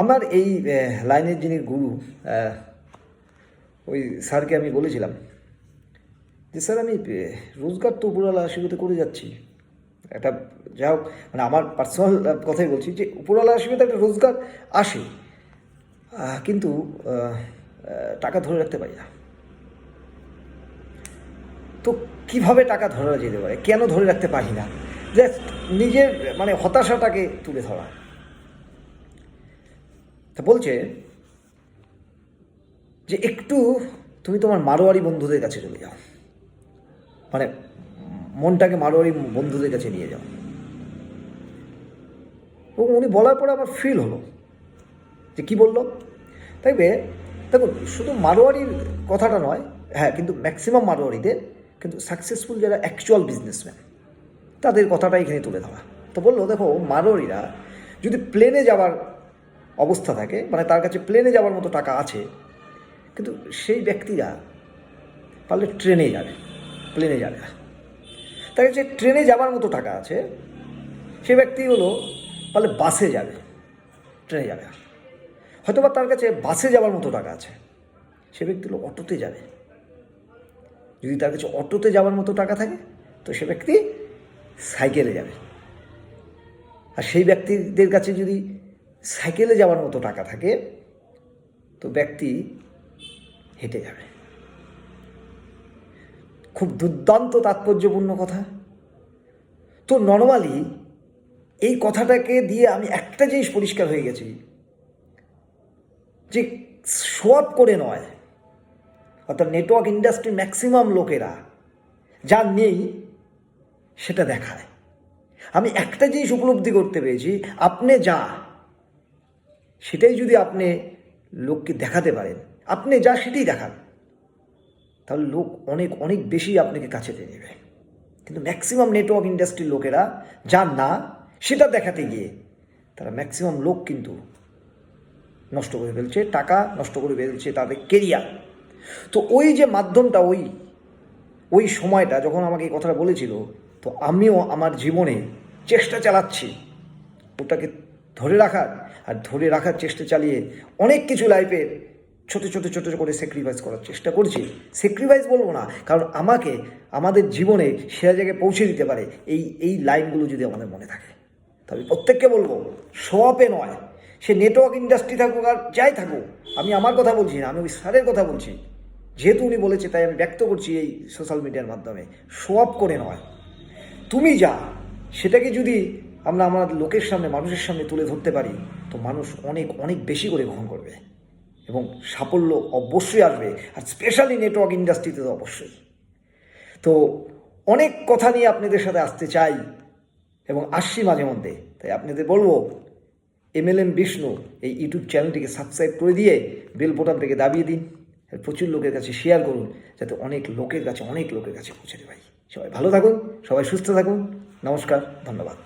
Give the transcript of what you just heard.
আমার এই লাইনের যিনি গুরু ওই স্যারকে আমি বলেছিলাম যে, স্যার, আমি রোজগার তো উপরওয়ালা আশীর্বাদে করে যাচ্ছি। একটা, যা হোক মানে আমার পার্সোনাল কথাই বলছি যে, উপরওয়ালা আশীর্বাদে একটা রোজগার আসে। কিন্তু টাকা ধরে রাখতে পারি না। তো কীভাবে টাকা ধরা যেতে পারে? কেন ধরে রাখতে পারি না? জাস্ট নিজের মানে হতাশাটাকে তুলে ধরা। তা বলছে যে একটু তুমি তোমার মারোয়ারি বন্ধুদের কাছে চলে যাও। মানে মনটাকে মারোয়ারি বন্ধুদের কাছে নিয়ে যাও। এবং উনি বলার পরে আমার ফিল হলো। যে কি বলল? দেখবে দেখুন, শুধু মারোয়ারির কথাটা নয় হ্যাঁ কিন্তু ম্যাক্সিমাম মারোয়ারিদের, কিন্তু সাকসেসফুল যারা অ্যাকচুয়াল বিজনেসম্যান তাদের কথাটা এখানে তুলে ধরা। তো বলল, দেখো, মারোয়ারিরা যদি প্লেনে যাওয়ার অবস্থা থাকে মানে তার কাছে প্লেনে যাওয়ার মতো টাকা আছে, কিন্তু সেই ব্যক্তিরা পারলে ট্রেনে যাবে প্লেনে যাবে না। তার কাছে ট্রেনে যাওয়ার মতো টাকা আছে সে ব্যক্তি হলো পারলে বাসে যাবে, ট্রেনে যাবে না। হয়তোবা তার কাছে বাসে যাওয়ার মতো টাকা আছে, সে ব্যক্তি হলো অটোতে যাবে। যদি তার কাছে অটোতে যাওয়ার মতো টাকা থাকে, তো সে ব্যক্তি সাইকেলে যাবে। আর সেই ব্যক্তিদের কাছে যদি সাইকেলে যাওয়ার মতো টাকা থাকে, তো ব্যক্তি হেঁটে যাবে। খুব দুর্দান্ত তাৎপর্যপূর্ণ কথা। তো নর্মালি এই কথাটাকে দিয়ে আমি একটা জিনিস পরিষ্কার হয়ে গেছি, যে সোয়াপ করে নয়, অর্থাৎ নেটওয়ার্ক ইন্ডাস্ট্রির ম্যাক্সিমাম লোকেরা যা নেই সেটা দেখায়। আমি একটা জিনিস উপলব্ধি করতে পেরেছি, আপনি যা সেটাই যদি আপনি লোককে দেখাতে পারেন, আপনি যা সেটাই দেখান, তাহলে লোক অনেক অনেক বেশি আপনাকে কাছে টেনে নেবে কিন্তু ম্যাক্সিমাম নেটওয়ার্ক ইন্ডাস্ট্রির লোকেরা যা না, সেটা দেখাতে গিয়ে তারা ম্যাক্সিমাম লোক কিন্তু নষ্ট করে ফেলছে, টাকা নষ্ট করে ফেলছে তাদের কেরিয়ার তো ওই যে মাধ্যমটা, ওই ওই সময়টা যখন আমাকে এই কথাটা বলেছিল, তো আমিও আমার জীবনে চেষ্টা চালাচ্ছি, ওটাকে ধরে রাখার আর ধরে রাখার চেষ্টা চালিয়ে অনেক কিছু লাইফে ছোটো ছোটো ছোটো করে স্যাক্রিফাইস করার চেষ্টা করছি। স্যাক্রিফাইস বলব না, কারণ আমাকে, আমাদের জীবনে সেরা জায়গায় পৌঁছে দিতে পারে এই এই লাইনগুলো যদি আমাদের মনে থাকে। তবে প্রত্যেককে বলব সোয়াপে নয়। সে নেটওয়ার্ক ইন্ডাস্ট্রি থাকুক আর যাই থাকুক, আমি আমার কথা বলছি না, আমি ওই স্যারের কথা বলছি। যেহেতু উনি বলেছে, তাই আমি ব্যক্ত করছি এই সোশ্যাল মিডিয়ার মাধ্যমে। সোয়াপ করে নয়। তুমি যা, সেটাকে যদি আমরা আমার লোকের সামনে, মানুষের সামনে তুলে ধরতে পারি, তো মানুষ অনেক অনেক বেশি করে গ্রহণ করবে। এবং সাফল্য অবশ্যই আসবে, আর স্পেশালি নেটওয়ার্ক ইন্ডাস্ট্রিতে তো অবশ্যই। তো অনেক কথা নিয়ে আপনাদের সাথে আসতে চাই, এবং আসছি মাঝে মধ্যে। তাই আপনাদের বলব এমএলএম বিষ্ণু এই ইউটিউব চ্যানেলটিকে সাবস্ক্রাইব করে দিয়ে বেল থেকে দাবিয়ে দিন প্রচুর লোকের কাছে শেয়ার করুন, যাতে অনেক লোকের কাছে, অনেক লোকের কাছে পৌঁছে পাই সবাই ভালো থাকুন, সবাই সুস্থ থাকুন, নমস্কার, ধন্যবাদ।